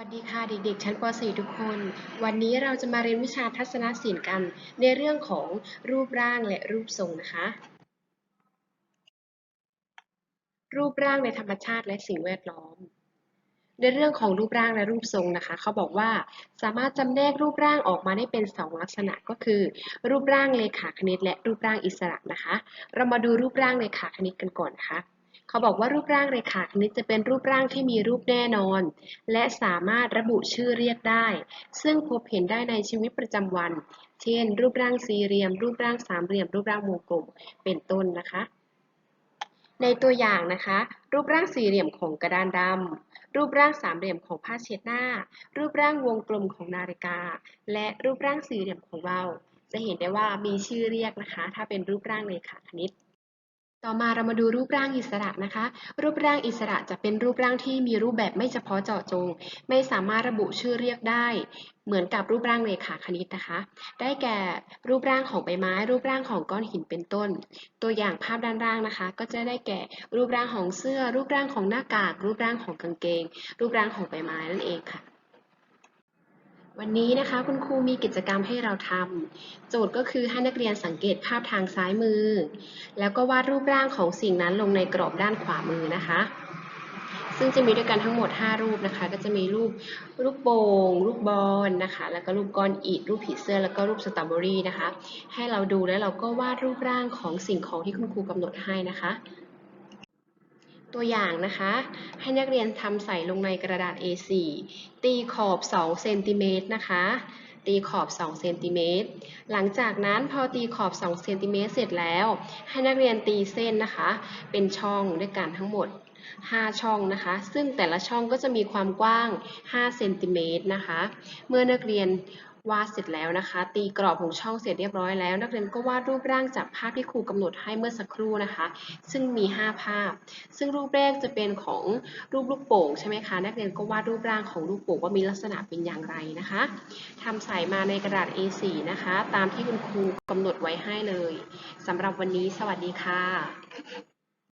วัสดีค่ะเด็กๆ ชั้นป .4 ทุกคน วันนี้เราจะมาเรียนวิชาทัศนศิลป์กัน ในเรื่องของรูปร่างและรูปทรงนะคะ รูปร่างในธรรมชาติและสิ่งแวดล้อม ในเรื่องของรูปร่างและรูปทรงนะคะ เขาบอกว่าสามารถจำแนกรูปร่างออกมาได้เป็น 2 ลักษณะก็คือ รูปร่างเลขาคณิตและรูปร่างอิสระนะคะ เรามาดูรูปร่างเลขาคณิตกันก่อนนะคะ เขาบอกว่ารูปร่างเรขาคณิตจะเป็นรูปร่างที่มีรูปแน่นอน และสามารถระบุชื่อเรียกได้ ซึ่งพบเห็นได้ในชีวิตประจำวัน เช่น รูปร่างสี่เหลี่ยม รูปร่างสามเหลี่ยม รูปร่างวงกลม เป็นต้นนะคะ ในตัวอย่างนะคะ รูปร่างสี่เหลี่ยมของกระดานดำรูปร่างสามเหลี่ยมของผ้าเช็ดหน้า รูปร่างวงกลมของนาฬิกา และรูปร่างสี่เหลี่ยมของเราจะเห็นได้ว่ามีชื่อเรียกนะคะ ถ้าเป็นรูปร่างเลขาคณิต ต่อมาเรามาดูรูปร่างอิสระนะคะ รูปร่างอิสระจะเป็นรูปร่างที่มีรูปแบบไม่เฉพาะเจาะจง ไม่สามารถระบุชื่อเรียกได้ เหมือนกับรูปร่างเรขาคณิตนะคะ ได้แก่รูปร่างของใบไม้ รูปร่างของก้อนหินเป็นต้น ตัวอย่างภาพด้านล่างนะคะ ก็จะได้แก่รูปร่างของเสื้อ รูปร่างของหน้ากาก รูปร่างของกางเกง รูปร่างของใบไม้นั่นเองค่ะ วันนี้นะคะคุณครูมีกิจกรรมให้เราทำโจทย์ก็คือให้นักเรียนสังเกตภาพทางซ้ายมือ แล้วก็วาดรูปร่างของสิ่งนั้นลงในกรอบด้านขวามือนะคะ ซึ่งจะมีด้วยกันทั้งหมด 5 รูปนะคะ ก็จะมีรูปรูปโป่งรูปบอลนะคะ แล้วก็รูปก้อนอิฐรูปผีเสื้อแล้วก็รูปสตรอเบอรี่นะคะ ให้เราดูแล้วเราก็วาดรูปร่างของสิ่งของที่คุณครูกำหนดให้นะคะ ตัวอย่างนะคะ ให้นักเรียนทำใส่ลงในกระดาษ A4 ตีขอบ 2 เซนติเมตรนะคะ ตีขอบ 2 เซนติเมตร หลังจากนั้นพอตีขอบ 2 เซนติเมตรเสร็จแล้ว ให้นักเรียนตีเส้นนะคะ เป็นช่องด้วยกันทั้งหมด 5 ช่องนะคะ ซึ่งแต่ละช่องก็จะมีความกว้าง 5 เซนติเมตรนะคะ เมื่อนักเรียนวาดเสร็จแล้วนะคะ ตีกรอบของช่องเสร็จเรียบร้อยแล้ว นักเรียนก็วาดรูปร่างจากภาพที่ครูกำหนดให้เมื่อสักครู่นะคะ ซึ่งมี 5 ภาพ ซึ่งรูปแรกจะเป็นของรูปลูกโป่งใช่ไหมคะ นักเรียนก็วาดรูปร่างของลูกโป่งว่ามีลักษณะเป็นอย่างไรนะคะทำใส่มาในกระดาษ A4 นะคะ ตามที่คุณครูกำหนดไว้ให้เลยสำหรับวันนี้สวัสดีค่ะ